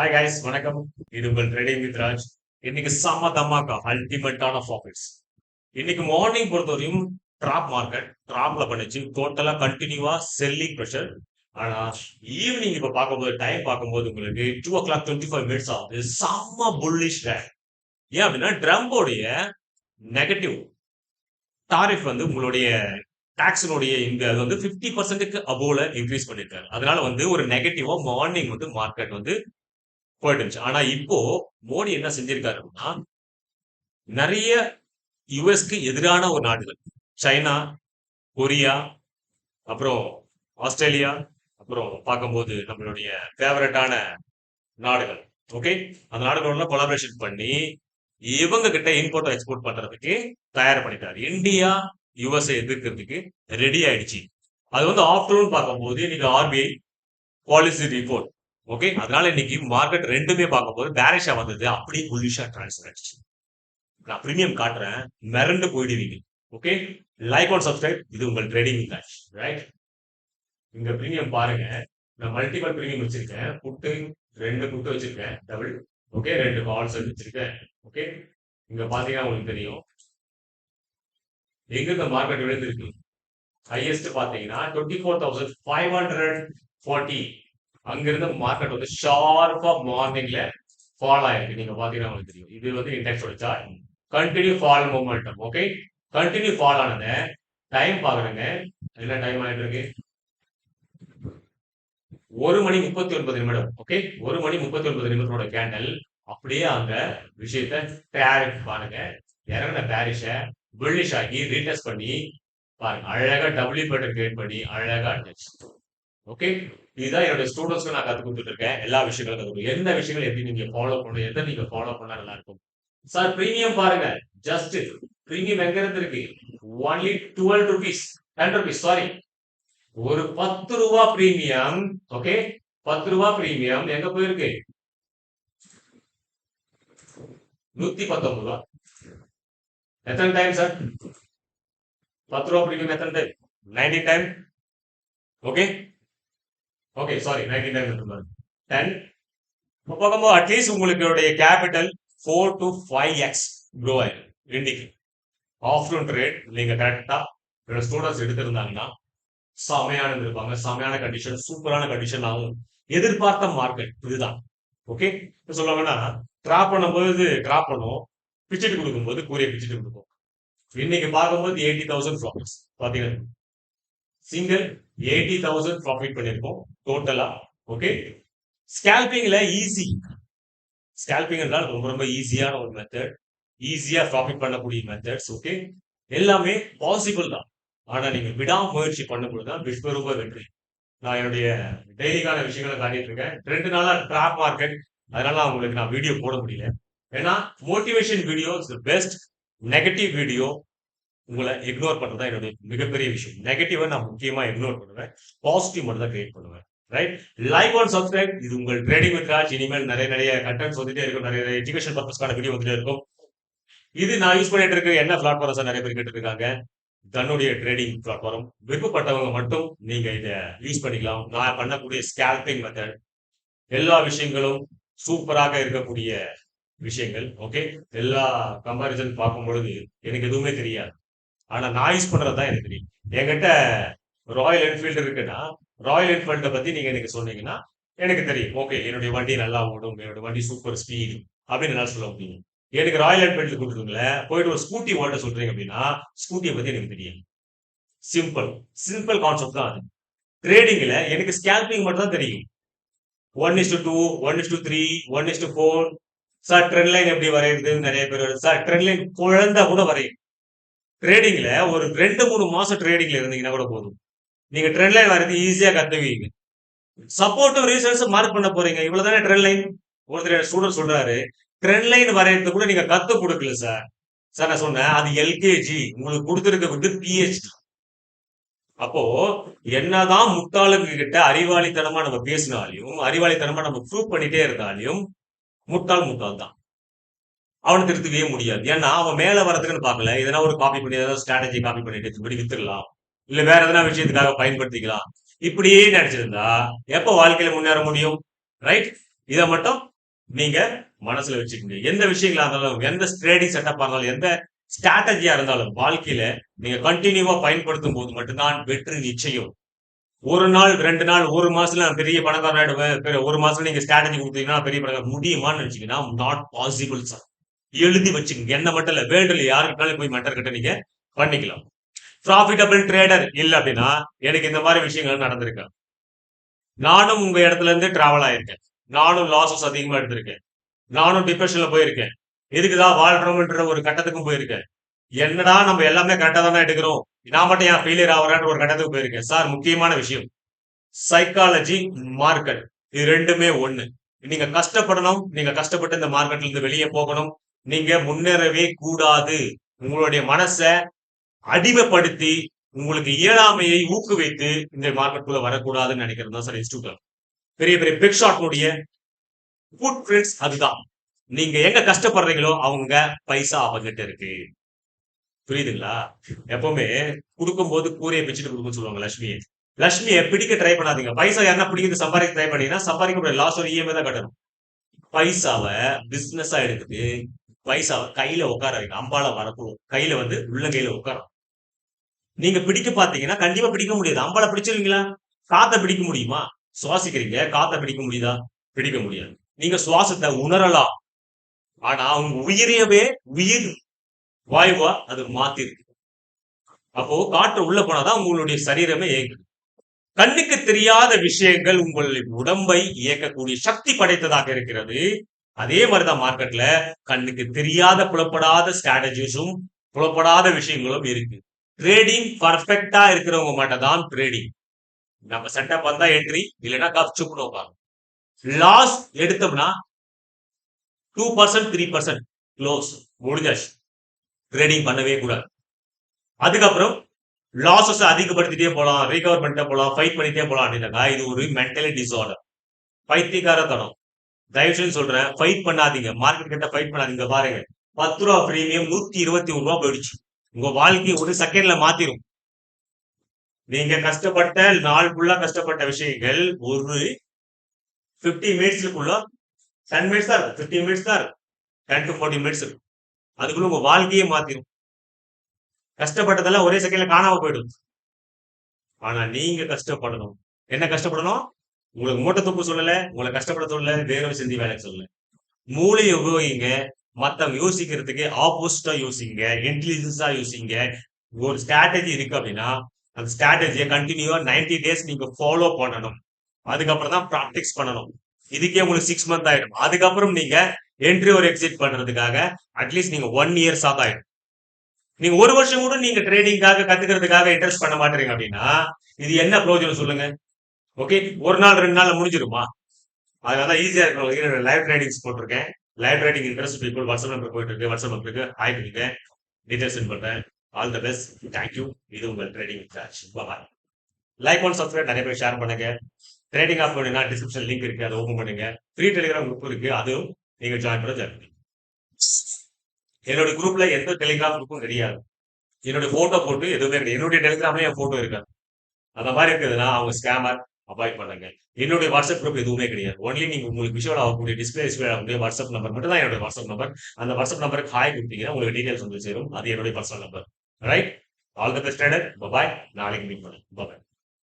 Hi guys வணக்கம். இது உங்கள் ட்ரேடிங் வித் ராஜ் இன்னைக்கு செம்ம தமாக்கா அல்டிமேட்டான ப்ராஃபிட்ஸ் இன்னைக்கு மார்னிங் பொறுத்தவரையும் ட்ராப் மார்க்கெட் ட்ராப்ல பண்ணுச்சு. டோட்டலா கண்டினியூவா செல்லிங் ப்ரெஷர் ஆனா ஈவினிங் இப்ப பார்க்கும்போது டைம் பார்க்கும்போது உங்களுக்கு two o'clock twenty five minutes ஆகுது. செம்ம புல்லிஷ் ஏன் அப்படின்னா ட்ரம்போடைய நெகட்டிவ் டாரிஃப் வந்து உங்களுடைய டாக்ஸினுடைய இந்த அது வந்து ஃபிஃப்டி பர்சன்ட்டுக்கு அபோவில் இன்க்ரீஸ் பண்ணிருக்காரு. அதனால வந்து ஒரு நெகட்டிவா மார்னிங் வந்து மார்க்கெட் வந்து போயிட்டு இருந்துச்சு ஆனா இப்போ மோடி என்ன செஞ்சிருக்காருன்னா அப்படின்னா நிறைய யுஎஸ்க்கு எதிரான ஒரு நாடுகள். சைனா கொரியா அப்புறம் ஆஸ்திரேலியா அப்புறம் பார்க்கும்போது நம்மளுடைய ஃபேவரட்டான நாடுகள். ஓகே அந்த நாடுகளோட கொலாபரேஷன் பண்ணி இவங்க கிட்ட இம்போர்ட் எக்ஸ்போர்ட் பண்றதுக்கு தயார் பண்ணிட்டாரு. இந்தியா யுஎஸ்ஏ எதிர்க்கிறதுக்கு ரெடி ஆயிடுச்சு. அது வந்து ஆஃப்டர்நூன் பார்க்கும்போது நீங்க ஆர்பிஐ பாலிசி ரிப்போர்ட் ஓகே அதனால இன்னைக்கு மார்க்கெட் ரெண்டுமே பார்க்கும்போது பேரிஷா வந்தது. அப்படியே புல்லிஷா டிரான்ஸ்ஃபர் ஆயிடுச்சு நான் ப்ரீமியம் காட்டுறேன். மிரண்டு போயிடுவீங்க. ஓகே லைக் ஒன் சப்ஸ்கிரைப் இது உங்கள் ட்ரேடிங் கேஷ் ரைட் இங்க ப்ரீமியம் பாருங்க. நான் மல்டிபிள் ப்ரீமியம் வச்சிருக்கேன். புட்டு ரெண்டு புட்டு வச்சிருக்கேன். டபுள் ஓகே ரெண்டு கால்ஸ் வச்சிருக்கேன். ஓகே இங்க பாத்தீங்கன்னா உங்களுக்கு தெரியும். எங்க இந்த மார்க்கெட் விழுந்திருக்கு? ஹையஸ்ட் பாத்தீங்கன்னா twenty four thousand five hundred forty அங்கிருந்து மார்க்கெட் வந்து ஷார்ப்பா மார்னிங்ல ஃபால் ஆயிருக்கு. நீங்க பாத்தீங்கன்னா உங்களுக்கு தெரியும். இது வந்து இண்டெக்ஸோட chart continue fall momentum okay continue fall ஆனது டைம் பாக்குறேங்க என்ன டைம் ஆயிட்டு இருக்கு? ஒரு மணி முப்பத்தி ஒன்பது நிமிடம் ஓகே ஒரு மணி முப்பத்தி ஒன்பது நிமிடத்தோட கேண்டல் அப்படியே அந்த விஷயத்த பேரிட் பாருங்க. இறங்கின பேரிஷ பில்லிஷ் ஆகி ரீடெஸ்ட் பண்ணி பாருங்க. அழகா டபுள்யூ பேட்டர் கிரியேட் பண்ணி அழகா அடிச்சு ஓகே இதுதான் என்னோட ஸ்டூடெண்ட்ஸ்க்கு நான் கற்றுக் கொடுத்துட்டு இருக்கேன் எல்லா விஷயங்களும் கத்து எந்த விஷயங்கள் எப்படி நீங்க ஃபாலோ பண்ணணும் எந்த நீங்க ஃபாலோ பண்ணா நல்லா இருக்கும்? சார் ப்ரீமியம் பாருங்க. ஜஸ்ட் ப்ரீமியம் எங்க இருந்து இருக்கு only twelve rupees ten rupees sorry ஒரு பத்து ரூபா பிரீமியம் ஓகே பத்து ரூபா பிரீமியம் எங்க போயிருக்கு? நூத்தி பத்தொன்பது ரூபா. எத்தனை டைம் சார் பத்து ரூபா பிரீமியம் எத்தனை time ninety time okay okay sorry ninety time ten பார்க்கும்போது அட்லீஸ்ட் உங்களுடைய capital four to five X grow ஆயிருக்கு. இன்னைக்கு ஆஃப்லோன் ரேட் நீங்க கரெக்டா என்னோட ஸ்டூடெண்ட்ஸ் எடுத்திருந்தாங்கன்னா செமையான இருப்பாங்க. செமையான கண்டிஷன் சூப்பரான கண்டிஷன் ஆகும். எதிர்பார்த்த மார்க்கெட் இதுதான். ஓகே சொல்லுவாங்கன்னா கிராப் பண்ணும்போது கிராப் பண்ணுவோம். பிச்சுட்டு கொடுக்கும்போது கூறிய பிச்சுட்டு கொடுப்போம். இன்னைக்கு பார்க்கும்போது எயிட்டி தௌசண்ட் ப்ராஃபிட்ஸ் பார்த்தீங்கன்னா சிங்கிள் எயிட்டி தௌசண்ட் ப்ராஃபிட் பண்ணியிருக்கோம் டோட்டலா ஓகே ஸ்கேல்பிங்ல ஈஸி ஸ்கேல்பிங் ரொம்ப ரொம்ப ஈஸியான ஒரு மெத்தட் ஈஸியா ப்ராஃபிட் பண்ணக்கூடிய மெத்தட்ஸ் ஓகே எல்லாமே பாசிபிள் தான். ஆனா நீங்க விடாமுயற்சி பண்ணும்போது தான் விஸ்வரூப வெற்றி. நான் என்னுடைய டெய்லிக்கான விஷயங்களை காட்டிட்டு இருக்கேன். ரெண்டு நாளா ட்ராப் மார்க்கெட் அதனால உங்களுக்கு நான் வீடியோ போட முடியல. ஏன்னா motivation video is best negative video உங்களை இக்னோர் பண்றதா என்னுடைய மிகப்பெரிய விஷயம். நெகட்டிவா நான் முக்கியமா இக்னோர் பண்ணுவேன். பாசிட்டிவ் மட்டும் தான் கிரியேட் பண்ணுவேன். ரைட் லைக் ஒன் சப்ஸ்கிரைப் இது உங்கள் ட்ரேடிங் வித் ராஜ் இனிமேல் நிறைய நிறைய கண்டென்ட்ஸ் வந்துட்டே இருக்கும். நிறைய எஜுகேஷன் பர்பஸ்க்கான வீடியோ வந்துட்டே இருக்கும். இது நான் யூஸ் பண்ணிட்டு இருக்க என்ன பிளாட்ஃபார்ம் நிறைய பேர் கேட்டு இருக்காங்க தன்னுடைய ட்ரேடிங் பிளாட்ஃபார்ம் விருப்பப்பட்டவங்க மட்டும் நீங்க இதை யூஸ் பண்ணிக்கலாம். நான் பண்ணக்கூடிய ஸ்கேல்பிங் மெத்தட் எல்லா விஷயங்களும் சூப்பராக இருக்கக்கூடிய விஷயங்கள். ஓகே எல்லா கம்பாரிசன் பார்க்கும் பொழுது எனக்கு எதுவுமே தெரியாது. ஆனா நான் யூஸ் பண்றதுதான் எனக்கு தெரியும். என்கிட்ட ராயல் என்ஃபீல்டு இருக்குன்னா ராயல் என்ஃபீல்டை பத்தி நீங்க எனக்கு சொன்னீங்கன்னா எனக்கு தெரியும். ஓகே என்னுடைய வண்டி நல்லா ஓடும் என்னோட வண்டி சூப்பர் ஸ்பீடு அப்படின்னு என்னால சொல்ல முடியும். எனக்கு ராயல் என்ஃபீல்டு கொடுத்துருங்களேன் போயிட்டு ஒரு ஸ்கூட்டி ஓட்ட சொல்றீங்க அப்படின்னா ஸ்கூட்டியை பத்தி எனக்கு தெரியும். சிம்பிள் சிம்பிள் கான்செப்ட் தான் அது. ட்ரேடிங்ல எனக்கு ஸ்கேல்பிங் மட்டும் தான் தெரியும். One is to two one is to three one is to four sir trend line எப்படி வரையுது நிறைய பேர் சார் ட்ரெண்ட் லைன் குழந்தை கூட வரையும். ட்ரேடிங்ல ஒரு ரெண்டு மூணு மாசம் ட்ரேடிங்ல இருந்தீங்கன்னா கூட போதும். நீங்க ட்ரெண்ட் லைன் வரது ஈஸியா கத்துவீங்க. சப்போர்ட்டிவ் ரீசன்ஸ் மார்க் பண்ண போறீங்க. இவ்வளவுதானே ட்ரெண்ட் லைன் ஒருத்தர் ஸ்டூடெண்ட் சொல்றாரு ட்ரெண்ட் லைன் வரையறது கூட நீங்க கத்து கொடுக்கல சார் சார் நான் சொன்னேன் அது எல்கேஜி உங்களுக்கு கொடுத்துருக்க வந்து பிஹெச்டி அப்போ என்னதான் முட்டாளுங்க கிட்ட அறிவாளித்தனமா நம்ம பேசினாலையும் அறிவாளித்தனமா நம்ம ப்ரூவ் பண்ணிட்டே இருந்தாலையும் முட்டாள் முட்டாள் தான் அவனை திருத்தவே முடியாது. ஏன்னா அவன் மேல வரதுக்குன்னு பார்க்கல. எதனா ஒரு காப்பி பண்ணி ஏதாவது ஸ்ட்ராட்டஜி காப்பி பண்ணிட்டு இப்படி வித்துடலாம். இல்லை வேற எதனா விஷயத்துக்காக பயன்படுத்திக்கலாம். இப்படியே நினைச்சிருந்தா எப்போ வாழ்க்கையில முன்னேற முடியும்? ரைட் இதை மட்டும் நீங்க மனசுல வச்சுக்கோங்க. எந்த விஷயங்களா இருந்தாலும் எந்த ட்ரேடிங் செட்டப் இருந்தாலும் எந்த ஸ்ட்ராட்டஜியா இருந்தாலும் வாழ்க்கையில நீங்க கண்டினியூவா பயன்படுத்தும் போது மட்டும்தான் வெற்றி நிச்சயம். ஒரு நாள் ரெண்டு நாள் ஒரு மாசத்துல நான் பெரிய பணக்காரன் ஆயிடுவேன். ஒரு மாசத்துல நீங்க ஸ்ட்ராட்டஜி கொடுத்தீங்கன்னா பெரிய பணக்காரன் முடியுமான்னு நினைச்சீங்கன்னா நாட் பாசிபிள் சார் எழுதி வச்சுக்கோங்க. என்ன மட்டும் இல்ல வேர்ல்டுல யாருக்குனாலும் போய் மென்டர் கிட்ட நீங்க பண்ணிக்கலாம். ப்ராஃபிட்டபிள் ட்ரேடர் இல்லை அப்படின்னா எனக்கு இந்த மாதிரி விஷயங்கள் நடந்திருக்கு. நானும் உங்க இடத்துல இருந்து டிராவல் ஆயிருக்கேன். நானும் லாசஸ் அதிகமா எடுத்திருக்கேன். நானும் டிப்ரெஷன்ல போயிருக்கேன். இதுக்குதான் வாழ்றோம்ன்ற ஒரு கட்டத்துக்கும் போயிருக்கேன். என்னடா நம்ம எல்லாமே கரெக்டா தானே எடுக்கிறோம். நான் மட்டும் ஏன் ஃபெயிலியர் ஆகிறேன்ற ஒரு கட்டத்துக்கு போயிருக்கேன். சார் முக்கியமான விஷயம். சைக்காலஜி மார்க்கெட் இது ரெண்டுமே ஒண்ணு. நீங்க கஷ்டப்படணும். நீங்க கஷ்டப்பட்டு இந்த மார்க்கெட்ல இருந்து வெளியே போகணும். நீங்க முன்னேறவே கூடாது. உங்களுடைய மனசை அடிமைப்படுத்தி உங்களுக்கு இயலாமையை ஊக்குவித்து இந்த மார்க்கெட்டுக்குள்ள வரக்கூடாதுன்னு நினைக்கிறது தான் சார் இன்ஸ்டியூட் பெரிய பெரிய பிக் ஷாட்னுடைய ஃபுட் ஃப்ரெண்ட்ஸ் அதுதான். நீங்க எங்க கஷ்டப்படுறீங்களோ அவங்க பைசா அவங்ககிட்ட இருக்கு. புரியுதுங்களா? எப்பவுமே கொடுக்கும்போது கூரையை பிச்சுட்டு கொடுக்க சொல்லுவாங்க லட்சுமியை. லட்சுமியை பிடிக்க ட்ரை பண்ணாதீங்க. பைசா என்ன பிடிக்கிறது சம்பாதிக்க ட்ரை பண்ணீங்கன்னா சம்பாதிக்க முடியாது லாஸ்ட் ஒரு இஎம்ஐ தான் கட்டணும். பைசாவை பிசினஸா எடுத்துட்டு பைசாவை கையில உட்கார வைங்க அம்பால வரக்கூடும் கையில வந்து உள்ளங்கையில உட்காரும் நீங்க பிடிக்க பாத்தீங்கன்னா கண்டிப்பா பிடிக்க முடியாது. அம்பால பிடிச்சிருவீங்களா? காத்த பிடிக்க முடியுமா? சுவாசிக்கிறீங்க. காத்த பிடிக்க முடியுதா? பிடிக்க முடியாது. நீங்க சுவாசத்தை உணரலாம். ஆனா உங்க உயிரியவே உயிர் வாயுவா அது மாத்திருக்கு. அப்போ காற்று உள்ள போனாதான் உங்களுடைய சரீரமே இயங்குது. கண்ணுக்கு தெரியாத விஷயங்கள் உங்களுடைய உடம்பை இயக்கக்கூடிய சக்தி படைத்ததாக இருக்கிறது. அதே மாதிரிதான் மார்க்கெட்ல கண்ணுக்கு தெரியாத புலப்படாத ஸ்ட்ராட்டஜிஸும் புலப்படாத விஷயங்களும் இருக்கு. ட்ரேடிங் பர்ஃபெக்டா இருக்கிறவங்க மட்டும் தான் ட்ரேடிங் நம்ம செட்டப் வந்தா என்ட்ரி இல்லைன்னா கப்சுப்னு உட்காரும் லாஸ் எடுத்தோம்னா two percent three percent close முடிஞ்சாச்சு. ட்ரேடிங் பண்ணவே கூடாது. அதுக்கப்புறம் லாசஸ் அதிகப்படுத்திட்டே போகலாம் ரீகவர் பண்ணிட்டே போகலாம் ஃபைட் பண்ணிட்டே போகலாம் அப்படின்னாக்கா இது ஒரு மென்டலி டிசார்டர் பைத்தியக்காரத்தனம். தயவு செஞ்சு சொல்றேன் ஃபைட் பண்ணாதீங்க. மார்க்கெட் கிட்ட ஃபைட் பண்ணாதீங்க. பாருங்க. பத்து ரூபா பிரீமியம் நூத்தி இருபத்தி ஒன்று ரூபா போயிடுச்சு. உங்க வாழ்க்கை ஒரு செகண்ட்ல மாத்திரும். நீங்க கஷ்டப்பட்ட நாள் ஃபுல்லா கஷ்டப்பட்ட விஷயங்கள் ஒரு பிப்டி மினிட்ஸ்க்குள்ள டென் மினிட்ஸ் தான் இருக்கு ஃபிஃப்டி மினிட்ஸ் தான் இருக்கு டென் டு ஃபோர்ட்டி மினிட்ஸ் இருக்கு அதுக்குள்ள உங்க வாழ்க்கையே மாத்திரும். கஷ்டப்பட்டதெல்லாம் ஒரே செகண்ட்ல காணாம போயிடும். ஆனா நீங்க கஷ்டப்படணும். என்ன கஷ்டப்படணும்? உங்களுக்கு மூட்டை தூக்கு சொல்லல உங்களை கஷ்டப்பட சொல்லல வேற சிந்தி வேலைக்கு சொல்லல. மூளையை உபயோகிங்க மத்தவங்க யோசிக்கிறதுக்கு ஆப்போசிட்டா யோசிங்க இன்டெலிஜென்ஸா யோசிங்க. ஒரு ஸ்ட்ராட்டஜி இருக்கு அப்படின்னா அந்த ஸ்ட்ராட்டஜியை கண்டினியூவா 90 டேஸ் நீங்க ஃபாலோ பண்ணணும். அதுக்கப்புறம் தான் ப்ராக்டிஸ் பண்ணணும். இதுக்கே உங்களுக்கு சிக்ஸ் மந்த் ஆயிடும். அதுக்கப்புறம் நீங்க என்ட்ரி ஒரு எக்ஸிட் பண்றதுக்காக அட்லீஸ்ட் நீங்க ஒன் இயர்ஸ் ஆயிடும். நீங்க ஒரு வருஷம் கூட நீங்க ட்ரேடிங்காக கத்துக்கிறதுக்காக இன்ட்ரெஸ்ட் பண்ண மாட்டீங்க அப்படின்னா இது என்ன ப்ரோஜனம் சொல்லுங்க? ஓகே ஒரு நாள் ரெண்டு நாள்ல முடிஞ்சிருமா? அதனால தான் ஈஸியா இருக்கும் லைவ் ட்ரேடிங்ஸ் போட்டிருக்கேன். Live riding interest people WhatsApp number போயிட்டு இருக்கு. வாட்ஸ்அப் நம்பருக்கு ஹாய் பண்ணிக்க டீடைல்ஸ் சென்ட் பண்றேன். All the best thank you இது உங்கள் trading charge bye like one subscribe நிறைய பேர் ஷேர் பண்ணுங்க. ட்ரேடிங் ஆப் பண்ணுங்க டிஸ்கிரிப்ஷன் லிங்க் இருக்கு. அதை ஓப்பன் பண்ணுங்க. ஃப்ரீ டெலிகிராம் குரூப் இருக்கு. அதுவும் நீங்க ஜாயின் பண்ண ஜாயின் பண்ணுங்க என்னோட குரூப்ல எந்த டெலிகிராம் குரூப்பும் கிடையாது என்னோட போட்டோ போட்டு எதுவுமே கிடையாது என்னுடைய டெலிகிராம்ல என் போட்டோ இருக்காது. அந்த மாதிரி இருக்குதுன்னா அவங்க ஸ்கேமர் அவாய்ட் பண்ணுங்க. என்னுடைய வாட்ஸ்அப் குரூப் எதுவுமே கிடையாது. ஒன்லி நீங்க உங்களுக்கு விஷுவல் ஆகக்கூடிய டிஸ்பிளே டிஸ்பிளே ஆகக்கூடிய வாட்ஸ்அப் நம்பர் மட்டும் தான் என்னோட வாட்ஸ்அப் நம்பர் அந்த வாட்ஸ்அப் நம்பருக்கு ஹாய் கொடுத்தீங்கன்னா உங்களுக்கு டீடைல்ஸ் வந்து சேரும். அது என்னுடைய personal number right all the best bye நாளைக்கு மீட் பண்ணுங்க பாய்